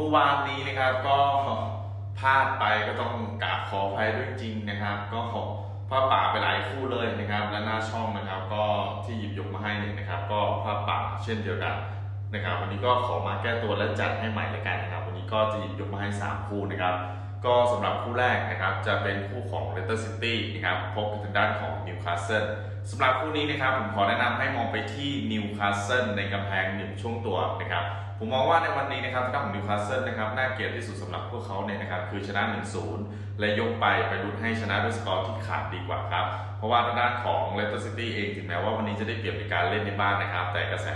มื่อวานนี้นะครับก็พลาดไปก็ต้องกราบขออภัยด้วยจริงนะครับ ก็ขอผ้าป่าไปหลายคู่เลยนะครับ และหน้าช่องนะครับก็ที่หยิบยกมาให้เนี่ยนะครับ ก็ผ้าป่าเช่นเดียวกันนะครับ วันนี้ก็ขอมาแก้ตัวและจัดให้ใหม่ลยกันนะครับ วันนี้ก็จะหยิบยกมาให้ 3 คู่นะครับ ก็สำหรับคู่แรกนะครับจะเป็นคู่ของ Leicester City นะครับพบกับทางด้านของ Newcastle สำหรับคู่นี้นะครับผมขอแนะนำให้มองไปที่ Newcastle ในกำแพงหนึ่งช่วงตัวนะครับผมมองว่าในวันนี้นะครับทางด้านของนิวคาสเซิลนะครับน่าเกลียดที่สุดสำหรับพวกเขาเนี่ยนะครับคือชนะ 1-0 และยกไปไปลุ้นให้ชนะด้วยสกอร์ที่ขาดดีกว่าครับ เพราะว่าทางด้านของเลสเตอร์ซิตี้เองถึงแม้ว่าวันนี้จะได้เปรียบในการเล่นในบ้านนะครับ แต่กระแส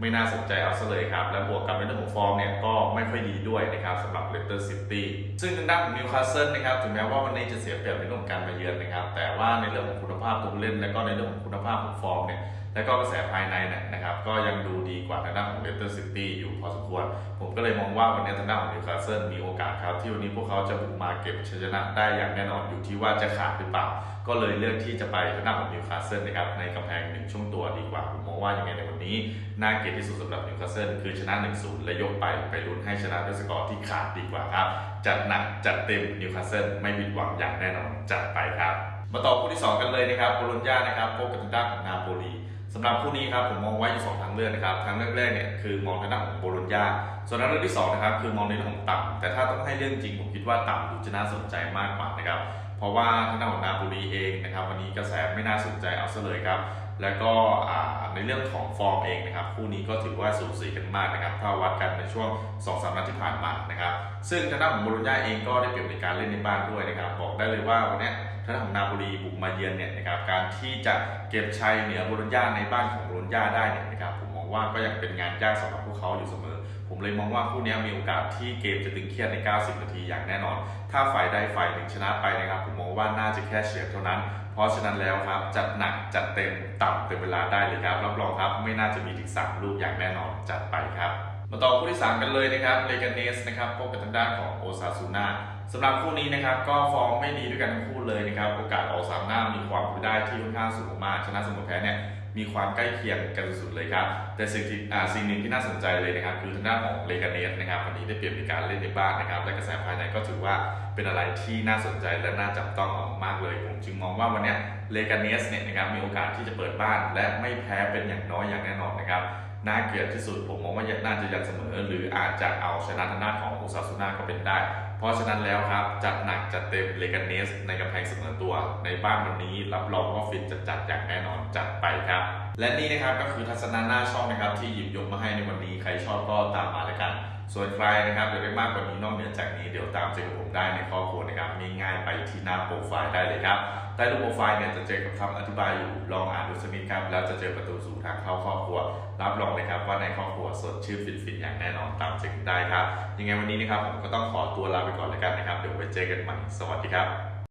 ไม่น่าสนใจเอาซะเลยครับ และบวกกับในเรื่องของฟอร์มเนี่ยก็ไม่ค่อยดีด้วยนะครับสำหรับเลสเตอร์ซิตี้ซึ่งทางด้านของนิวคาสเซิลนะครับถึงแม้ว่าวันนี้จะเสียเปรียบในเรื่องของการมาเยือนนะครับแต่ว่าในเรื่องของคุณภาพตัวเล่นและก็ในเรื่องของคุณภาพของฟอร์มเนี่ยและก็กระแสภายในเนี่ยนะครับ ก็ยังดูดีกว่าทางด้านของเลสเตอร์ซิตี้อยู่พอสมควร ผมก็เลยมองว่าวันนี้ทางด้านของนิวคาสเซิลมีโอกาสครับ ที่วันนี้พวกเขาจะบุกมาเก็บชัยชนะได้อย่างแน่นอนอยู่ที่ว่าจะขาดหรือเปล่า ก็เลยเลือกที่จะไปทางด้านของนิวคาสเซิลนะครับในกำแพงหนึ่งช่วงตัวดีกว่า ผมมองว่ายังไงในวันนี้น่าเกลียดที่สุดสำหรับนิวคาสเซิลคือชนะ1-0และยกไปไปลุ้นให้ชนะด้วยสกอร์ที่ขาดดีกว่าครับจัดหนักจัดเต็มนิวคาสเซิลไม่ผิดหวังอย่างแน่นอนจัดไปครับ มาต่อคู่ที่ 2 กันเลยนะครับโบโลญญานะครับพบกับทางด้านของนาโปลีสำหรับคู่นี้ครับผมมองไว้อยู่สองทางเลือกนะครับทางเลือกแรกเนี่ยคือมองทางด้านของโบโลญญาส่วนทางเลือกที่สองนะครับคือมองในเรื่องของต่ำแต่ถ้าต้องให้เรื่องจริงผมคิดว่าต่ำดูจะน่าสนใจมากกว่านะครับเพราะว่าทางด้านของนาโปลีเองนะครับวันนี้กระแสไม่น่าสนใจเอาซะเลยครับแล้วก็ในเรื่องของฟอร์มเองนะครับคู่นี้ก็ถือว่าสูสีกันมากนะครับถ้าวัดกันในช่วง2อสนัดที่ผ่านมานะครับซึ่งทางด้านของโบโลญญาเองก็ได้เปรียบในการเล่นในบ้านด้วยนะครับบอกได้เลยว่าวันนี้ ทางนาโปลีบุกมาเยือนเนี่ยนะครับการที่จะเก็บชัยเหนือโบโลญญาในบ้านของโบโลญญาได้เนี่ยนะครับผมมองว่าก็ยังเป็นงานยากสำหรับพวกเขาอยู่เสมอ ผมเลยมองว่าคู่นี้มีโอกาสที่เกมจะตึงเครียดใน 90 นาทีอย่างแน่นอน ถ้าฝ่ายใดฝ่ายหนึ่งชนะไปนะครับ ผมมองว่าน่าจะแค่เฉียดเท่านั้น เพราะฉะนั้นแล้วครับจัดหนักจัดเต็มต่ำเต็มเวลาได้เลยครับรับรองครับไม่น่าจะมีถึงสามลูกอย่างแน่นอนจัดไปครับ มาต่อคู่ที่ 3 กันเลยนะครับเลกาเนสนะครับพบกับทางด้านของโอซาซูน่าสำหรับคู่นี้นะครับก็ฟอร์มไม่ดีด้วยกันทั้งคู่เลยนะครับโอกาสออกสามหน้ามีความเป็นไปได้ที่ค่อนข้างสูงมากชนะเสมอแพ้เนี่ยมีความใกล้เคียงกันสุดๆเลยครับ แต่สิ่งที่สิ่งหนึ่งที่น่าสนใจเลยนะครับ คือทางด้านของเลกาเนสนะครับวันนี้ได้เปรียบในการเล่นในบ้านนะครับ และกระแสภายในก็ถือว่าเป็นอะไรที่น่าสนใจและน่าจับต้องเอามากเลย ผมจึงมองว่าวันนี้เลกาเนสเนี่ยนะครับมีโอกาสที่จะเปิดบ้าน และไม่แพ้เป็นอย่างน้อยอย่างแน่นอนนะครับ น่าเกลียดที่สุด ผมมองว่าน่าจะยันเสมอ หรืออาจจะเอาชนะทางด้านของโอซาซูน่าก็เป็นได้ เพราะฉะนั้นแล้วครับ จัดหนักจัดเต็มเลกาเนส ในกำแพงเสมอตัว ในบ้านวันนี้รับรองว่าฟินจะจัดอย่างแน่นอนจัดไปครับ และนี่นะครับก็คือทัศนะหน้าช่องนะครับที่หยิบยกมาให้ในวันนี้ใครชอบก็ตามมาแล้วกัน ส่วนใครนะครับอยากได้มากกว่านี้นอกเหนือจากนี้เดี๋ยวตามเจอกับผมได้ในครอบครัวนะครับง่ายๆไปที่หน้าโปรไฟล์ได้เลยครับใต้รูปโปรไฟล์เนี่ยจะเจอกับคำอธิบายอยู่ลองอ่านดูสักนิดครับแล้วจะเจอประตูสู่ทางเข้าครอบครัว รับรองเลยครับว่าในครอบครัวสดชื่นฟินๆอย่างแน่นอนตามเจอกันได้ครับยังไงวันนี้นะครับผมก็ต้องขอตัวลาไปก่อนแล้วกันนะครับเดี๋ยวไว้เจอกันใหม่สวัสดีครับ